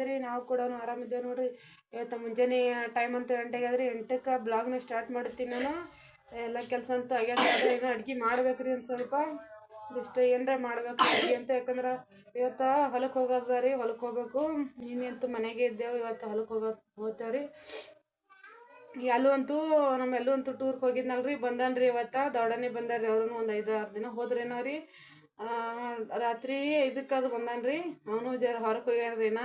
ಆರಾಮದಿರಿ ನಾವು ಕೂಡ ಆರಾಮಿದ್ದೇವೆ ನೋಡ್ರಿ. ಇವತ್ತು ಮುಂಜಾನೆ ಟೈಮ್ ಅಂತೂ ಎಂಟಕ್ಕೆ ಆದ್ರಿ ಎಂಟಕ್ಕೆ ಬ್ಲಾಗ್ನ ಸ್ಟಾರ್ಟ್ ಮಾಡ್ತೀನಿ ನಾನು. ಎಲ್ಲ ಕೆಲಸ ಅಂತೂ ಆಗ್ಯಾದ ಏನು ಅಡುಗೆ ಮಾಡ್ಬೇಕು ರೀ ಒಂದು ಸ್ವಲ್ಪ. ಇಷ್ಟು ಏನರ ಮಾಡ್ಬೇಕು ಅಡ್ಗೆ ಅಂತ. ಯಾಕಂದ್ರೆ ಇವತ್ತು ಹೊಲಕ್ಕೆ ಹೋಗೋದ ರೀ ಹೊಲಕ್ಕೆ ಹೋಗ್ಬೇಕು. ನಿನ್ನೆಂತೂ ಮನೆಗೆ ಇದ್ದೇವೆ, ಇವತ್ತು ಹೊಲಕ್ಕೆ ಹೋಗೋ ಹೋಗ್ತೇವೆ ರೀ. ಎಲ್ಲೂ ಅಂತೂ ನಮ್ಮ ಎಲ್ಲೂ ಅಂತೂ ಟೂರ್ಗೆ ಹೋಗಿದ್ನಲ್ರಿ ಬಂದನ್ರಿ ಇವತ್ತು. ದೌಡನೆ ಬಂದಾರ್ರಿ ಅವ್ರೂ ಒಂದು ಐದು ಆರು ದಿನ ಹೋದ್ರೇನೋ ರೀ. ರಾತ್ರಿ ಇದಕ್ಕೆ ಅದು ಬಂದಾನ್ರಿ ಅವನು ಜರ ಹೊರಗೆ ರೀ ನಾ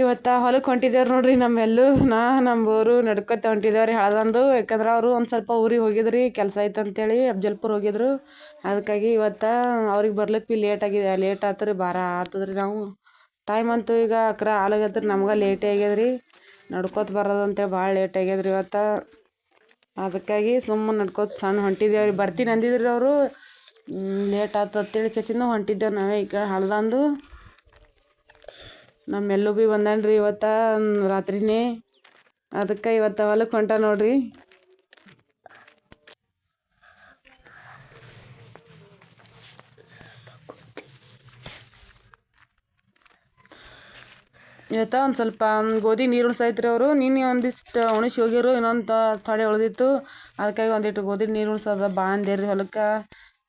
ಇವತ್ತು ಹೊಲಕ್ಕೆ ಹೊಂಟಿದ್ದೇವ್ರಿ ನೋಡ್ರಿ ನಮ್ಮೆಲ್ಲೂ. ನಾ ನಮ್ಮ ಬೋರು ನಡ್ಕೊತ ಹೊಂಟಿದ್ದೇವ್ರಿ ಹಳದಂದು. ಯಾಕಂದ್ರೆ ಅವರು ಒಂದು ಸ್ವಲ್ಪ ಊರಿಗೆ ಹೋಗಿದ್ರಿ, ಕೆಲಸ ಐತೆ ಅಂತೇಳಿ ಅಫ್ಜಲ್ಪುರ್ ಹೋಗಿದ್ರು. ಅದಕ್ಕಾಗಿ ಇವತ್ತು ಅವ್ರಿಗೆ ಬರ್ಲಿಕ್ಕೆ ಭೀ ಲೇಟ್ ಆಗಿದೆ ಲೇಟ್ ಆತು ಭಾರ ಆತದ್ರಿ ನಾವು. ಟೈಮ್ ಅಂತೂ ಈಗ ಅಕ್ರ ಆಲಾಗತ್ರಿ ನಮ್ಗೆ ಲೇಟೇ ಆಗ್ಯದ್ರಿ. ನಡ್ಕೋತ ಬರೋದಂತೇಳಿ ಭಾಳ ಲೇಟ್ ಆಗ್ಯದ್ರಿ ಇವತ್ತು. ಅದಕ್ಕಾಗಿ ಸುಮ್ಮನೆ ನಡ್ಕೋತ ಸಣ್ಣ ಹೊಂಟಿದ್ದೇವ್ರಿ ಬರ್ತೀನಿ ಅಂದಿದ್ರಿ ಅವರು. ಲೇಟ್ ಆತದ ಅಂತೇಳಿ ಹೊಂಟಿದ್ದೇವೆ ನಾವೇ ಈಗ ಹಳ್ದಂದು. ನಮ್ಮೆಲ್ಲೂ ಭೀ ಬಂದಾನ್ರಿ ಇವತ್ತು ರಾತ್ರಿನೇ. ಅದಕ್ಕೆ ಇವತ್ತು ಹೊಲಕ್ಕೆ ಹೊಂಟ ನೋಡ್ರಿ. ಇವತ್ತ ಒಂದು ಸ್ವಲ್ಪ ಗೋಧಿ ನೀರು ಉಣ್ಸೈತ್ರಿ ಅವರು. ನಿನ್ನೆ ಒಂದಿಷ್ಟು ಉಣಿಸಿ ಹೋಗಿರು, ಇನ್ನೊಂದು ಥೊಡೆ ಉಳ್ದಿತ್ತು. ಅದಕ್ಕಾಗಿ ಒಂದಿಟ್ಟು ಗೋಧಿ ನೀರು ಉಣ್ಸೋದ ಬಾ ಅಂದೇರಿ ಹೊಲಕ್ಕೆ.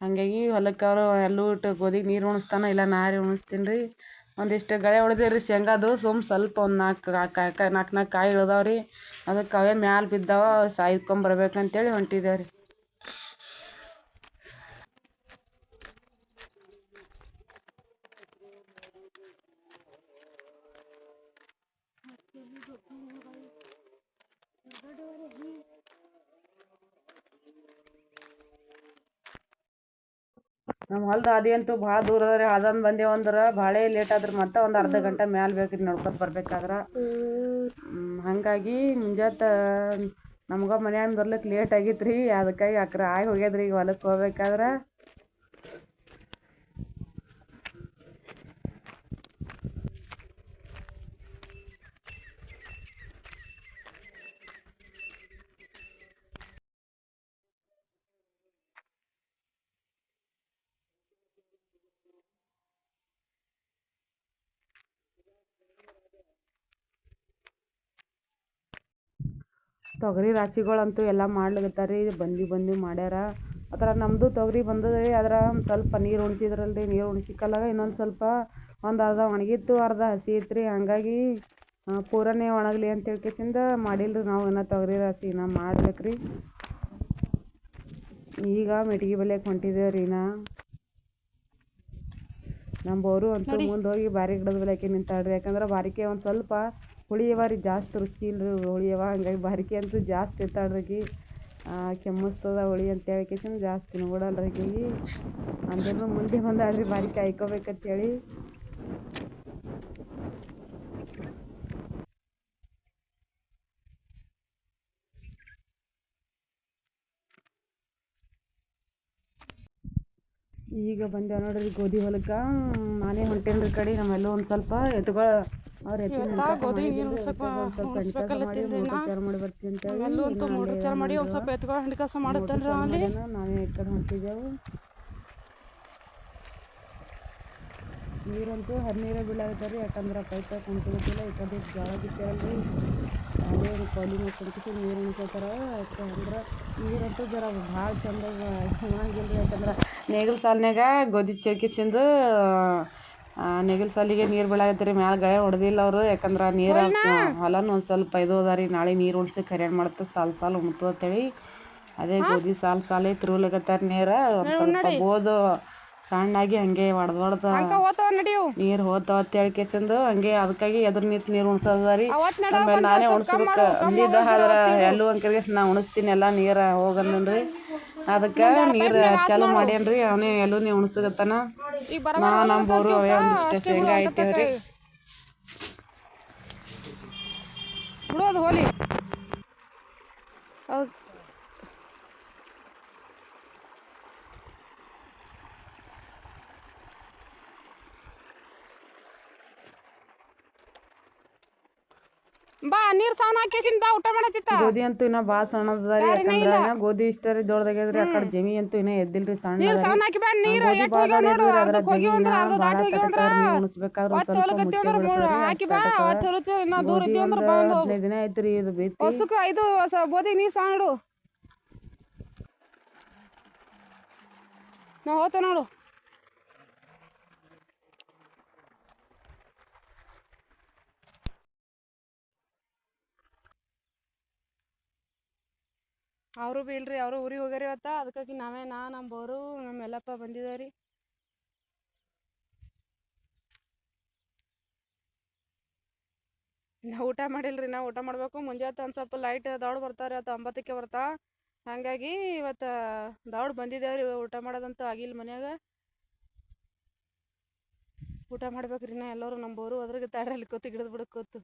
ಹಾಗಾಗಿ ಹೊಲಕ್ಕೆ ಅವರು ಎಲ್ಲೂ ಇಟ್ಟು ಗೋಧಿಗೆ ನೀರು ಉಣಿಸ್ತಾನ, ಇಲ್ಲ ನಾರಿ ಉಣಿಸ್ತೀನಿ ರೀ ಒಂದಿಷ್ಟು ಗಳೆ ಹೊಡೆದೇವ್ರಿ ಶೇಂಗಾದು ಸುಮ್ ಸ್ವಲ್ಪ ಒಂದು ನಾಲ್ಕು ನಾಲ್ಕು ನಾಲ್ಕು ಕಾಯಿ ಇಳ್ದಾವೆ ಅದಕ್ಕೆ ಅವೇ ಮ್ಯಾಲೆ ಬಿದ್ದಾವ ಸಾಯ್ಕೊಂಬರ್ಬೇಕಂತೇಳಿ ಹೊಂಟಿದ್ದೇವೆ ರೀ ನಮ್ಮ ಹೊಲದ ಹಾದಿ ಅಂತೂ ಭಾಳ ದೂರ ಅದ ರೀ ಅದೊಂದು ಬಂದೇವು ಅಂದ್ರೆ ಭಾಳ ಲೇಟ್ ಆದ್ರೆ ಮತ್ತೆ ಒಂದು ಅರ್ಧ ಗಂಟೆ ಮ್ಯಾಲೆ ಬೇಕು ರೀ ನೋಡ್ಕೊತ ಬರ್ಬೇಕಾದ್ರೆ. ಹಾಗಾಗಿ ಮುಂಜಾತ ನಮ್ಗೆ ಮನ್ಯಾಗ ಬರ್ಲಿಕ್ಕೆ ಲೇಟ್ ಆಗಿತ್ತು ರೀ ಅದಕ್ಕಾಗಿ ಅಕ್ರ ಆಗಿ ಹೋಗ್ಯದ್ರಿ ಈಗ ಹೊಲಕ್ಕೆ ಹೋಗ್ಬೇಕಾದ್ರೆ. ತೊಗರಿ ರಾಶಿಗಳಂತೂ ಎಲ್ಲ ಮಾಡ್ಲಿಕತ್ತಾರ ರೀ ಬಂದು ಬಂದು ಮಾಡ್ಯಾರ. ಅದರ ನಮ್ಮದು ತೊಗರಿ ಬಂದದ ರೀ ಆದ್ರೆ ಒಂದು ಸ್ವಲ್ಪ ನೀರು ಉಣ್ಸಿದ್ರಲ್ಲ ರೀ ನೀರು ಉಣ್ಸಿಕಲ್ಲಾಗ ಇನ್ನೊಂದು ಸ್ವಲ್ಪ ಒಂದು ಅರ್ಧ ಒಣಗಿತ್ತು ಅರ್ಧ ಹಸಿ ಇತ್ತು ರೀ ಹಂಗಾಗಿ ಆ, ಪೂರನೇ ಒಣಗಲಿ ಅಂತ ಹೇಳ್ಕೆಸಿಂದ ಮಾಡಿಲ್ಲ ರೀ ನಾವು ಇನ್ನೂ ತೊಗರಿ ರಾಶಿ ಇನ್ನೂ ಮಾಡ್ಬೇಕು ರೀ ಈಗ ಮೆಟ್ಗಿ ಬಲಿಯಕ್ಕೆ ಹೊಂಟಿದ್ದೇವೆ ರೀ ನಾ. ನಮ್ಮ ಬೋರು ಅಂತೂ ಮುಂದೆ ಹೋಗಿ ಬಾರಿ ಗಿಡದ ಬೆಳೆಯಕ್ಕೆ ನಿಂತಾಳ್ರಿ ಯಾಕಂದ್ರೆ ಬಾರಿಕೆ ಒಂದು ಸ್ವಲ್ಪ ಹುಳಿಯವ ರೀ, ಜಾಸ್ತಿ ರುಚಿ ಇಲ್ರಿ ಹುಳಿಯವ. ಹಂಗಾಗಿ ಬಾರಿಕೆ ಅಂತೂ ಜಾಸ್ತಿ ಇರ್ತಾಳೆ ರೀ ಕೆಮ್ಮಸ್ತದ ಹುಳಿ ಅಂತ ಹೇಳ್ಕೇಸಿಂದ ಜಾಸ್ತಿ ತಿನ್ಬಿಡಲ್ರಿ ಆಕಿಗೆ ಅಂದ್ರೂ ಮುಂದೆ ಬಂದಾಳ್ರಿ ಬಾರಿಕೆ ಆಯ್ಕೋಬೇಕಂತೇಳಿ. ಈಗ ಬಂದೇವೆ ನೋಡ್ರಿ ಗೋಧಿ ಹೊಲಕ್ಕೆ. ನಾನೇ ಹೊಂಟೇನ್ರಿ ಕಡೆ, ನಮ್ಮೆಲ್ಲ ಒಂದು ಸ್ವಲ್ಪ ಎತ್ಗಳು ಅಂತ ಎಲ್ಲೂ ಚಾಲು ಮಾಡಿ ಒಂದು ಸ್ವಲ್ಪ ಎತ್ಕೊಂಡು ಹಂಡಿ ಕೆಲಸ ಮಾಡುತ್ತೇನ್ರಿ ಅಲ್ಲಿ? ನಾವೇ ಎತ್ಕೊಂಡು ಹೊಂಟಿದ್ದೆವು ನೀರಂತೂ ಹರಿನೀರೇ ಬೀಳಾಗತ್ತಾರ ಯಾಕಂದ್ರೆ ಪೈಪ ಕುಂತಿಲ್ಲ ಈ ಕಡೆ ಬಿತ್ತೇವಲ್ರಿ ಅದೇ ಕೊಲಿ ಕುಂತಿಸಿ ನೀರು ಉಣ್ಕೋತಾರ ಯಾಕಂದ್ರೆ ನೀರಂತೂ ಜರ ಭಾಳ ಚಂದ ಚೆನ್ನಾಗಿಲ್ಲ ರೀ ಯಾಕಂದ್ರೆ ನೇಗಿಲ ಸಾಲಿನಾಗ ಗೋಧಿ ಚೆರ್ಕಿಸಿಂದು ನೇಗಿಲ ಸಾಲಿಗೆ ನೀರು ಬೀಳಾಗತ್ತೆ ಮ್ಯಾಲ ಗಳೆ ಹೊಡೆದಿಲ್ಲ ಅವರು. ಯಾಕಂದ್ರೆ ನೀರು ಹೊಲನೂ ಒಂದು ಸ್ವಲ್ಪ ಇದು ಅದ ರೀ ನಾಳೆ ನೀರು ಉಣ್ಸಿ ಕರಿಯಾಣ ಮಾಡುತ್ತೆ ಸಾಲು ಸಾಲು ಉಣ್ತು ಅಂತೇಳಿ. ಅದೇ ಗೋಧಿ ಸಾಲು ಸಾಲೇ ತಿರುಗ್ಲಕತ್ತಾರ ನೀರು. ಒಂದು ಸ್ವಲ್ಪ ಬೋದು ಸಣ್ಣಾಗಿ ಹಂಗೆ ಹೊಡೆದ್ ನೀರು ಹೋತಾವ ಅಂತ ಹೇಳಿ ಕೇಸಿಂದು ಹಂಗೆ ಅದಕ್ಕಾಗಿ ಎದುರು ನಿಂತು ನೀರು ಉಣ್ಸೋದ ರೀ ನಾನೇ ಉಣ್ಸ್ಬೇಕು. ಅಂದಿದ್ದ ಆದ್ರೆ ಎಲ್ಲೂ ಅಂಕರ್ಗೆ ನಾ ಉಣಿಸ್ತೀನಿ ಎಲ್ಲ ನೀರು ಹೋಗಂದ್ರಿ ಅದಕ್ಕೆ ನೀರು ಚಾಲು ಮಾಡೇನ್ರಿ ಅವನೇ ಎಲ್ಲೂ ನೀವು ಉಣ್ಸಗತ್ತಾನ ಈಗ ಬರ ನಾ ನಮ್ಮ ಬೋರು ಅವೇ ಒಂದಿಷ್ಟು ಶೇಂಗಾ ಇಟ್ಟೇವ್ರಿ. ಬಿಡೋದು ಹೋಲಿ. ಅದು ಬಾ ನೀರ್ ಸಾವನ್ ಹಾಕೇಸಿನ್ ಬಾ ಊಟ ಮಾಡತಿತ್ತ ಗೋಧಿ ಅಂತೂ ಇನ್ನ ಬಾ ಸಣ್ಣದರಿ ಯಾಕಂದ್ರ ಇನ್ನ ಗೋಧಿ ಇಷ್ಟರಿ ದೊಡ್ಡದಾಗ್ಯದ್ರಿ ಆ ಕಡೆ ಜಮಿ ಅಂತೂ ಇನ್ನ ಎದ್ದಿಲ್ರಿ ಸಣ್ಣ ನೀರ್. ಸಾವನ್ ಹಾಕಿ ಬಾ ನೀರ್ ಎಟ್ ಹೋಗ್ಯಾವ ನೋಡು ಅದಾವ್ರಿ, ಅರ್ಧಕ್ ಅದ್ರಾಗ ಹೋಗ್ಯಾವ ಅಂದ್ರ ಅರ್ಧ ದಾಟ್ ಹೋಗ್ಯಾವ ಅಂದ್ರ ಕಟಕರಿ ಉಣಿಸ್ಬೇಕಾದ್ರ ಒಂದ್ ಸ್ವಲ್ಪ ಹೊಲಕತ್ತಿ ಅಂದ್ರ ಬಿಡ್ತೈತ್ರಿ, ಹಾಕಿ ಬಾ ದೂರ ಇದ್ದಿ ಅಂದ್ರ ಬಂದು ಹೋಗು. ದಿನ ಐತ್ರಿ ಇದು ಬಿತ್ತಿ. ಹೊಸಕ್ಕೆ ಐದು ಗೋಧಿ ನೀರ್ ಸಾವನ್ ನೋಡು ನಾ ಹೋತ ನೋಡು. ಅವರು ಬಿ ಇಲ್ರಿ, ಅವರು ಊರಿಗೆ ಹೋಗ್ಯಾರ ಇವತ್ತ. ಅದಕ್ಕಾಗಿ ನಾವೇ, ನಾ ನಮ್ಮ ಬೋರು ನಮ್ಮ ಎಲ್ಲಪ್ಪ ಬಂದಿದ್ದೇವ್ರಿ ನಾವು ಊಟ ಮಾಡಿಲ್ರಿ ನಾವು ಊಟ ಮಾಡಬೇಕು. ಮುಂಜಾನೆ ಒಂದು ಸ್ವಲ್ಪ ಲೈಟ್ ದೌಡ್ ಬರ್ತಾರೆ ಇವತ್ತು ಒಂಬತ್ತಕ್ಕೆ ಬರ್ತಾ. ಹಾಗಾಗಿ ಇವತ್ತು ದೌಡ್ ಬಂದಿದ್ದೇವ್ರಿ ಊಟ ಮಾಡೋದಂತೂ ಆಗಿಲ್ಲ ಮನ್ಯಾಗ. ಊಟ ಮಾಡ್ಬೇಕ್ರಿ ನಾ ಎಲ್ಲರೂ ನಮ್ಮ ಬೋರು ಅದ್ರಾಗ ತಾಡ್ರಲ್ಲಿ ಕೂತು, ಗಿಡದ ಬಿಡಕ್ಕೆ ಕೂತು.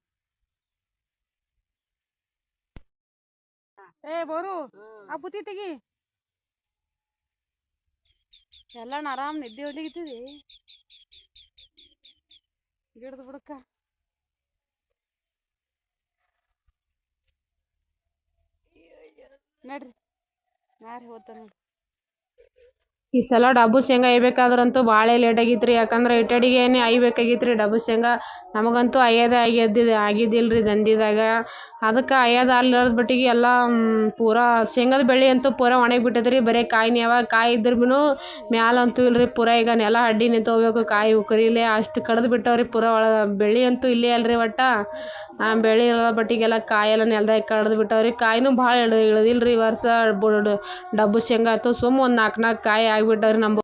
ಏ ಬೋರು ಆ ಬುತ್ತಿ ತೆಗಿ. ಎಲ್ಲಣ್ಣ ಆರಾಮ್ ನಿದ್ದೆ ಹೊಡ್ಲಿಗಿತ್ತಿದಿ ಗಿಡದ ಬುಡಕ್ಕ. ನಡ್ರಿ. ಯಾರು ಹೋತ ನೋಡ್ರಿ ಈ ಸಲ ಡಬ್ಬು ಶೇಂಗಾ ಐಬೇಕಾದ್ರಂತೂ ಭಾಳ ಲೇಟ್ ರೀ ಯಾಕಂದ್ರೆ ಇಟ್ಟಡಿಗೆನೇ ರೀ ಡಬ್ಬು ಶೇಂಗಾ. ನಮಗಂತೂ ಅಯ್ಯದ ಆಗ್ಯದಿದೆ ರೀ ದಂದಿದಾಗ ಅದಕ್ಕೆ ಅಯ್ಯದ ಅಲ್ಲದ ಬಟ್ಟಿಗೆ ಎಲ್ಲ ಪೂರಾ ಶೇಂಗಾದ ಬೆಳೆ ಅಂತೂ ಪೂರ ಒಣಗಿ ಬಿಟ್ಟೈತ್ರಿ ಬರೀ ಕಾಯಿನೇ ಅವ. ಕಾಯಿ ಇದ್ರ ಭೀ ಮ್ಯಾಲಂತೂ ಇಲ್ರಿ, ಪೂರ ಈಗ ನೆಲ ಅಡ್ಡಿ ನಿಂತೋಗ್ಬೇಕು. ಕಾಯಿ ಉಕ್ರಿಲೆ ಅಷ್ಟು ಕಡ್ದು ಬಿಟ್ಟವ್ರಿ. ಪೂರಾ ಒಳ ಬೆಳೆ ಅಂತೂ ಇಲ್ಲೇ ಅಲ್ರಿ ಒಟ್ಟ. ಆ ಬೆಳೆ ಇರೋದ ಬಟ್ಟಿಗೆಲ್ಲ ಕಾಯೆಲ್ಲ ನೆಲ್ದಾಗ ಕಡ್ದು ಬಿಟ್ಟವ್ರಿ. ಕಾಯಿನೂ ಭಾಳ ಇಳಿದಿಲ್ಲ ರೀ ವರ್ಷ. ಡಬ್ಬು ಶೇಂಗಾ ಆಯ್ತು ಸುಮ್ಮ ಒಂದು ನಾಲ್ಕು ನಾಲ್ಕು ಕಾಯಿ ಆಗಿಬಿಟ್ಟವ್ರಿ ನಮ್ಮ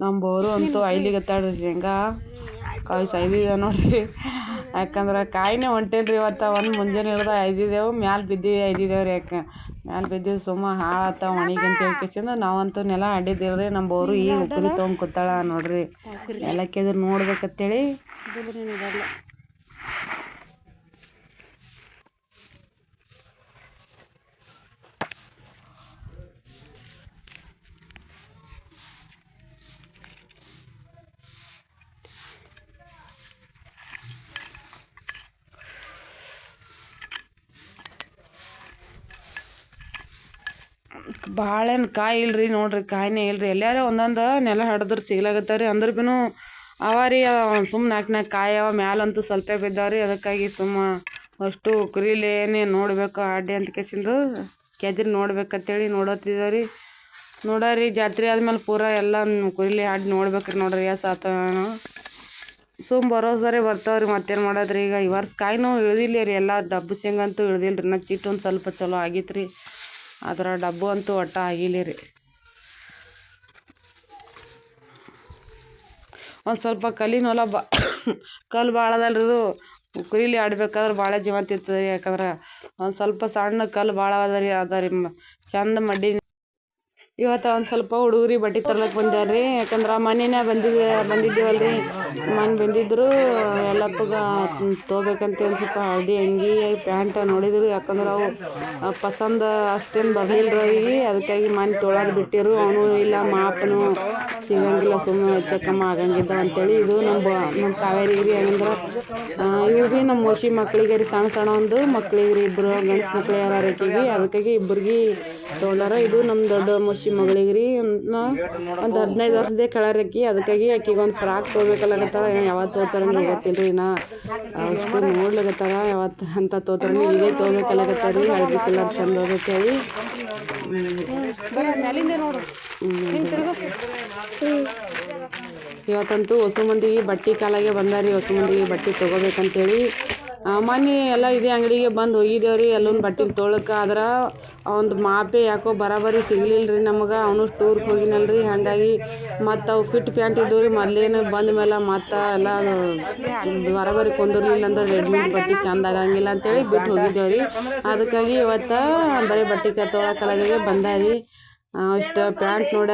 ನಮ್ಮ ಬೋರು ಅಂತೂ ಐಲಿಗತ್ತಾಳ್ರಿ ಶೇಂಗಾ ಕಾಯಿ ಸೈದಿದೆ ನೋಡ್ರಿ. ಯಾಕಂದ್ರೆ ಕಾಯಿನೇ ಹೊಂಟೇನ್ರಿ ಇವತ್ತು. ಒಂದು ಮುಂಜಾನೆ ಹಿಡ್ದು ಐದಿದೆವು, ಮ್ಯಾಲೆ ಬಿದ್ದು ಐದಿದೇವು ರೀ ಯಾಕೆ? ಮ್ಯಾಲೆ ಬಿದ್ದೀವಿ ಸುಮ್ಮ ಹಾಳಾತ ಒಣಗಿ ಅಂತ ಹೇಳ್ಕೇಸಿಂದ ನಾವಂತೂ ನೆಲ ಅಡ್ಡಿದ್ದೀವ್ರಿ ನಮ್ಮ ಬೋರು ಈಗ ಉಕ್ಕರಿ ತೊಗೊಂಡ್ ಕೂತಾಳ ನೋಡ್ರಿ. ನೆಲಕ್ಕೆದ್ರು ನೋಡ್ಬೇಕಂತೇಳಿ ಭಾಳೇನು ಕಾಯಿ ಇಲ್ರಿ ನೋಡ್ರಿ, ಕಾಯಿನೇ ಇಲ್ರಿ. ಎಲ್ಲಾರೂ ಒಂದೊಂದು ನೆಲ ಹಡ್ದ್ರೆ ಸಿಗ್ಲಾಗತ್ತಾವ ರೀ. ಅಂದ್ರೆ ಭೀನು ಅವ ರೀ ಸುಮ್ಮ ನಾಲ್ಕು ನಾಲ್ಕು ಕಾಯಿ ಅವ, ಮ್ಯಾಲಂತೂ ಸ್ವಲ್ಪ ಬಿದ್ದಾವ್ರಿ. ಅದಕ್ಕಾಗಿ ಸುಮ್ಮ ಅಷ್ಟು ಕುರಿಲೇನೆ ನೋಡಬೇಕು. ಅಡ್ಡಿ ಅಂತ ಕೇಸಿಂದು ಕೆದ್ರಿ ನೋಡ್ಬೇಕಂತೇಳಿ ನೋಡತ್ತಿದ್ದೇವೆ ರೀ ನೋಡರಿ, ಜಾತ್ರೆ ಆದ್ಮೇಲೆ ಪೂರ ಎಲ್ಲ ಕುರಿಲಿ ಆಡಿ ನೋಡ್ಬೇಕ್ರಿ ನೋಡ್ರಿ. ಎಸ್ ಆತ ಸುಮ್ ಬರೋ ಸರಿ ಬರ್ತಾವ್ರಿ, ಮತ್ತೇನು ಮಾಡೋದ್ರಿ? ಈಗ ಈ ವರ್ಷ ಕಾಯಿನೂ ಇಳ್ದಿಲ್ಲ ರೀ ಎಲ್ಲ ಡಬ್ಬು ಶೇಂಗಂತೂ ಇಳ್ದಿಲ್ಲ ರೀ ನಾ ಚಿಟ್ಟು ಒಂದು ಸ್ವಲ್ಪ ಚಲೋ ಆಗಿತ್ತು ರೀ ಆದ್ರೆ ಡಬ್ಬು ಅಂತೂ ಒಟ್ಟ ಆಗಿಲ್ಲ ರೀ. ಒಂದು ಸ್ವಲ್ಪ ಕಲ್ಲಿನ ಹೊಲ ಬಾ, ಕಲ್ಲು ಭಾಳ ಅದಲ್ರಿ ಇದು. ಕುರಿಲಿ ಆಡ್ಬೇಕಾದ್ರೆ ಭಾಳ ಜೀವಂತ ಇರ್ತದೆ ರೀ, ಯಾಕಂದ್ರೆ ಒಂದು ಸ್ವಲ್ಪ ಸಣ್ಣ ಕಲ್ಲು ಭಾಳ ಅದ ರೀ ಅದ ರೀ ಚಂದ ಮಡ್ಡಿ ಇವತ್ತು ಒಂದು ಸ್ವಲ್ಪ ಹುಡುಗರಿ ಬಟ್ಟೆ ತರ್ಲಕ್ಕೆ ಬಂದ್ಯಾರ್ರಿ ಯಾಕಂದ್ರೆ ಮನೆನೇ ಬಂದಿದ್ದೆ ಬಂದಿದ್ದೀವಲ್ರಿ. ಮನೆ ಬಂದಿದ್ರು, ಎಲ್ಲಪ್ಪಗ ತೊಗೋಬೇಕಂತ ಒಂದು ಸ್ವಲ್ಪ ಹಳದಿ ಅಂಗಿ, ಪ್ಯಾಂಟ್ ನೋಡಿದ್ರು. ಯಾಕಂದ್ರೆ ಅವು ಪಸಂದ ಅಷ್ಟೇನು ಬರಲಿಲ್ಲ ರೀ ಅದಕ್ಕಾಗಿ ಮನೆ ತೊಳೋದು ಬಿಟ್ಟಿರು. ಅವನು ಇಲ್ಲ ಮಾಪನು ಸಿಗಂಗಿಲ್ಲ ಸುಮ್ಮನೆ ಹೆಚ್ಚಕಮ್ಮ ಆಗಂಗಿದ್ದ ಅಂತೇಳಿ ಇದು ನಮ್ಮ ನಮ್ಮ ಕಾವೇರಿಗೆ ರೀ ಏನಂದ್ರೆ ಇವು ಭೀ ನಮ್ಮ ಮೋಶಿ ಮಕ್ಕಳಿಗೆ ಸಣ್ಣ ಸಣ್ಣ ಒಂದು ಮಕ್ಕಳಿಗೆ ರೀ ಇಬ್ಬರು ಗಂಡ್ಸು ಮಕ್ಳು ಯಾರು ಅದಕ್ಕಾಗಿ ಇಬ್ಬರಿಗೆ ತೊಗೊಂಡಾರ ಇದು ನಮ್ಮ ದೊಡ್ಡ ಮೋಶಿ ಮಗಳಿಗೆ ರೀ ಒಂದು ಹದಿನೈದು ವರ್ಷದೇ ಆಕಿ ಅದಕ್ಕಾಗಿ ಆಕಿಗೆ ಒಂದು ಫ್ರಾಕ್ ತೊಗೋಬೇಕಲ್ಲಾಗತ್ತಾರ ಯಾವತ್ತು ತೋತಾರ ಗೊತ್ತಿಲ್ಲ ರೀ ನಾ ಅಷ್ಟು ನೋಡ್ಲಾಗತ್ತಾರ ಯಾವತ್ತು ಅಂತ ತೊಗೋತಾರ ಇದೇ ತೊಗೋಬೇಕಲ್ಲಾಗತ್ತಾರ ರೀ ಹಳದಿ ಕಲರ್ ಚಂದ ಹೋಗತ್ತೇಳಿ ಇವತ್ತಂತೂ ಹೊಸ ಮಂದಿಗೆ ಬಟ್ಟೆ ಕಾಲಾಗೆ ಬಂದಾರಿ. ಹೊಸ ಮಂದಿಗೆ ಬಟ್ಟೆ ತೊಗೋಬೇಕಂತೇಳಿ. ಮೊನ್ನೆ ಎಲ್ಲ ಇದೇ ಅಂಗಡಿಗೆ ಬಂದು ಹೋಗಿದ್ದೇವ್ರಿ ಎಲ್ಲೊಂದು ಬಟ್ಟೆ ತೊಳಕ್ಕೆ ಆದ್ರೆ ಒಂದು ಮಾಪೆ ಯಾಕೋ ಬರಾಬರಿ ಸಿಗ್ಲಿಲ್ಲ ರೀ ನಮಗೆ, ಅವನು ಟೂರ್ಗೆ ಹೋಗಿನಲ್ರಿ, ಹಾಗಾಗಿ ಮತ್ತು ಅವು ಫಿಟ್ ಪ್ಯಾಂಟ್ ಇದ್ದವು ರೀ ಮೊದ್ಲೇನು ಬಂದ ಮೇಲೆ ಮತ್ತು ಎಲ್ಲ ಬರಾಬರಿ ಕುಂದಿರ್ಲಿಲ್ಲ ಅಂದ್ರೆ ರೆಡಿಮೇಡ್ ಬಟ್ಟೆ ಚಂದ ಆಗಂಗಿಲ್ಲ ಅಂತೇಳಿ ಬಿಟ್ಟು ಹೋಗಿದ್ದೇವ್ರಿ. ಅದಕ್ಕಾಗಿ ಇವತ್ತು ಬರೀ ಬಟ್ಟೆ ಕತ್ತೊಳಕ್ಕೆ ಬಂದ ರೀ ಇಷ್ಟು ಪ್ಯಾಂಟ್ ನೋಡ